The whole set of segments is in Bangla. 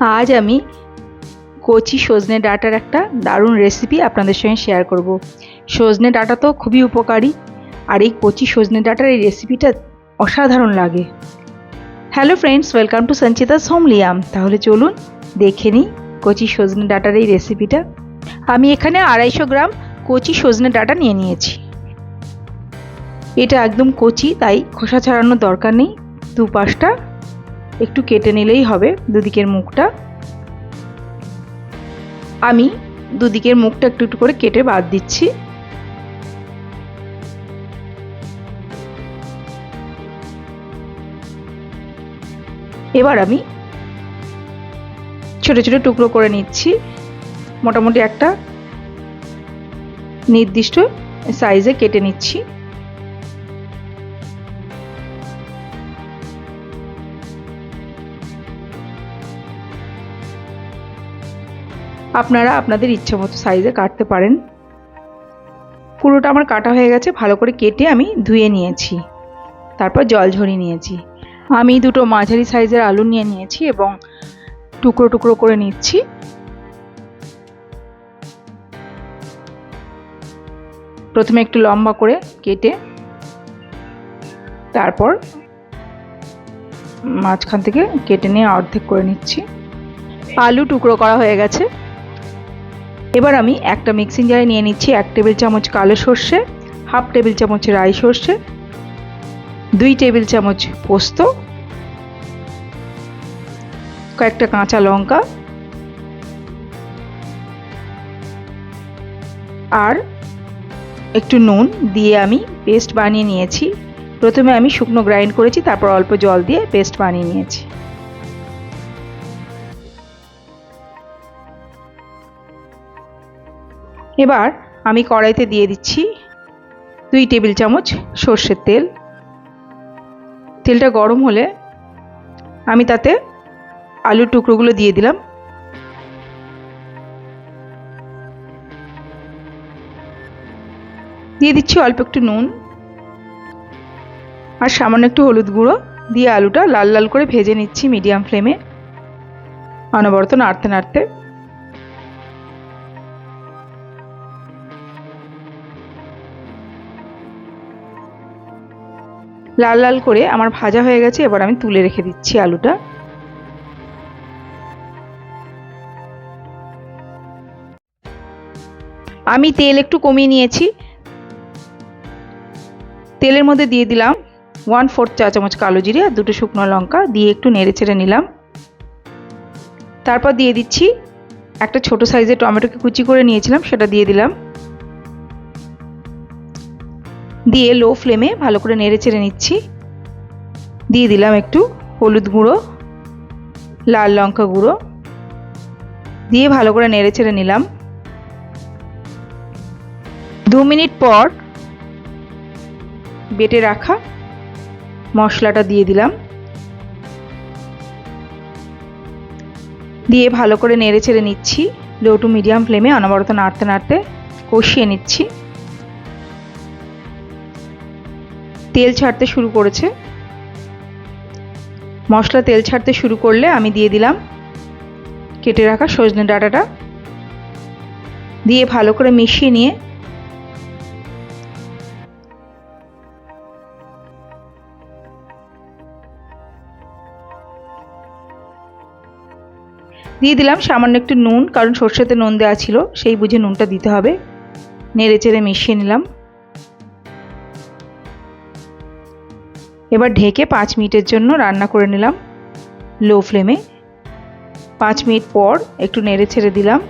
আজ আমি কচি সজনে ডাঁটার একটা দারুণ রেসিপি আপনাদের সঙ্গে শেয়ার করব। সজনে ডাঁটা তো খুবই উপকারী, আর এই কচি সজনে ডাঁটার এই রেসিপিটা অসাধারণ লাগে। Hello friends welcome to Sanchita's হোমলিয়াম তাহলে চলুন দেখে নিই কচি সজনে ডাঁটার এই রেসিপিটা আমি এখানে আড়াইশো গ্রাম কচি সজনে ডাঁটা নিয়ে নিয়েছি। এটা একদম কচি, তাই খোসা ছাড়ানোর দরকার নেই। দু পাশটা একটু কেটে নিলেই হবে দুদিকের মুখটা। আমি দুদিকের মুখটা একটু একটু করে কেটে বাদ দিচ্ছি। এবার আমি ছোট ছোট টুকরো করে নিচ্ছি। মোটামুটি একটা নির্দিষ্ট সাইজে কেটে নিচ্ছি। আপনারা আপনাদের ইচ্ছা মতো সাইজে কাটতে পারেন। পুরোটা আমার কাটা হয়ে গেছে, ভালো করে কেটে আমি ধুয়ে নিয়েছি। তারপর জল ঝরিয়ে নিয়েছি। আমি দুটো মাঝারি সাইজের আলু নিয়ে নিয়েছি এবং টুকরো টুকরো করে নিচ্ছি। প্রথমে একটু লম্বা করে কেটে, তারপর মাঝখান থেকে কেটে নিয়ে অর্ধেক করে নিচ্ছি। আলু টুকরো করা হয়ে গেছে। এবার আমি একটা মিক্সিং জারে নিয়ে নিচ্ছি এক টেবিল চামচ কালো সর্ষে হাফ টেবিল চামচ রাই সর্ষে, দুই টেবিল চামচ পোস্ত, কয়েকটা কাঁচা লঙ্কা আর একটু নুন দিয়ে আমি পেস্ট বানিয়ে নিয়েছি। প্রথমে আমি শুকনো গ্রাইন্ড করেছি, তারপর অল্প জল দিয়ে পেস্ট বানিয়ে নিয়েছি। এবার আমি কড়াইতে দিয়ে দিচ্ছি দুই টেবিল চামচ সর্ষের তেল। তেলটা গরম হলে আমি তাতে আলুর টুকরোগুলো দিয়ে দিলাম। দিয়ে দিচ্ছি অল্প একটু নুন আর সামান্য একটু হলুদ গুঁড়ো দিয়ে আলুটা লাল লাল করে ভেজে নিচ্ছি মিডিয়াম ফ্লেমে। অনবরত নাড়তে নাড়তে। লাল লাল করে আমার ভাজা হয়ে গেছে, এবার আমি তুলে রেখে দিচ্ছি আলুটা। আমি তেল একটু কমিয়ে নিয়েছি। তেলের মধ্যে দিয়ে দিলাম ওয়ান ফোর্থ চা চামচ কালো জিরে আর দুটো শুকনো লঙ্কা দিয়ে একটু নেড়ে ছেড়ে নিলাম। তারপর দিয়ে দিচ্ছি একটা ছোট সাইজের টমেটোকে কুচি করে নিয়েছিলাম, সেটা দিয়ে দিলাম। দিয়ে লো ফ্লেমে ভালো করে নেড়ে চেড়ে নিচ্ছি। দিয়ে দিলাম একটু হলুদ গুঁড়ো, লাল লঙ্কা গুঁড়ো। দিয়ে ভালো করে নেড়ে চেড়ে নিলাম। দু মিনিট পর বেটে রাখা মশলাটা দিয়ে দিলাম। দিয়ে ভালো করে নেড়ে চেড়ে নিচ্ছি। লো টু মিডিয়াম ফ্লেমে অনবরত নাড়তে নাড়তে কষিয়ে নিচ্ছি। তেল ছাড়তে শুরু করেছে। মশলা তেল ছাড়তে শুরু করলে আমি দিয়ে দিলাম কেটে রাখা সজনে ডাঁটাটা। দিয়ে ভালো করে মিশিয়ে নিয়ে দিয়ে দিলাম সামান্য একটু নুন, কারণ সর্ষেতে নুন দেওয়া ছিল, সেই বুঝে নুনটা দিতে হবে। নেড়ে চেড়ে মিশিয়ে নিলাম। এবার ঢেকে পাঁচ মিনিটের জন্য রান্না করে নিলাম। লো ফ্লেমে। পাঁচ মিনিট পর একটু নেড়ে ছেড়ে দিলাম।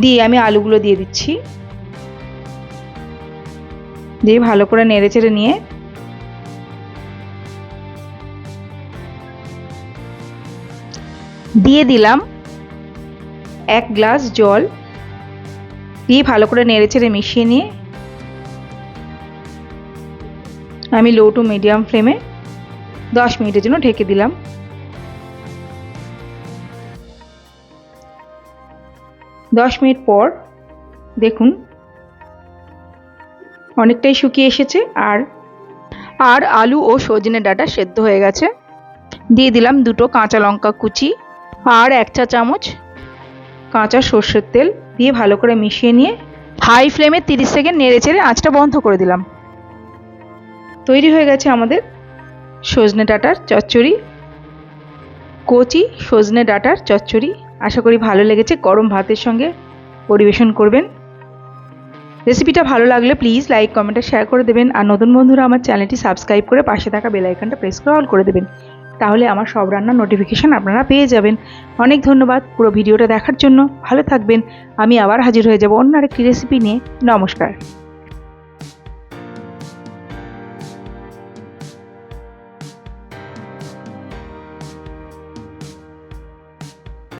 দিয়ে আমি আলুগুলো দিয়ে দিচ্ছি। দিয়ে ভালো করে নেড়ে চেড়ে নিয়ে দিয়ে দিলাম এক গ্লাস জল। দিয়ে ভালো করে নেড়ে চেড়ে মিশিয়ে নিয়ে আমি লো টু মিডিয়াম ফ্লেমে দশ মিনিটের জন্য ঢেকে দিলাম। দশ মিনিট পর দেখুন, অনেকটাই শুকিয়ে এসেছে আর আর আলু ও সজনে ডাটা সেদ্ধ হয়ে গেছে। দিয়ে দিলাম দুটো কাঁচা লঙ্কা কুচি আর এক চা চামচ কাঁচা সর্ষের তেল দিয়ে ভালো করে মিশিয়ে নিয়ে হাই ফ্লেমে তিরিশ সেকেন্ড নেড়ে চেড়ে আঁচটা বন্ধ করে দিলাম। তৈরি হয়ে গেছে আমাদের সজনে ডাঁটার চচ্চড়ি। কচি সজনে ডাঁটার চচ্চড়ি। আশা করি ভালো লেগেছে। গরম ভাতের সঙ্গে পরিবেশন করবেন। রেসিপিটা ভালো লাগলে প্লিজ লাইক, কমেন্টে শেয়ার করে দেবেন। আর নতুন বন্ধুরা আমার চ্যানেলটি সাবস্ক্রাইব করে পাশে থাকা বেল আইকনটা প্রেস করে অল করে দেবেন। তাহলে আমার সব রান্নার নোটিফিকেশান আপনারা পেয়ে যাবেন। অনেক ধন্যবাদ পুরো ভিডিওটা দেখার জন্য। ভালো থাকবেন। আমি আবার হাজির হয়ে যাব অন্য আরেকটি রেসিপি নিয়ে। নমস্কার।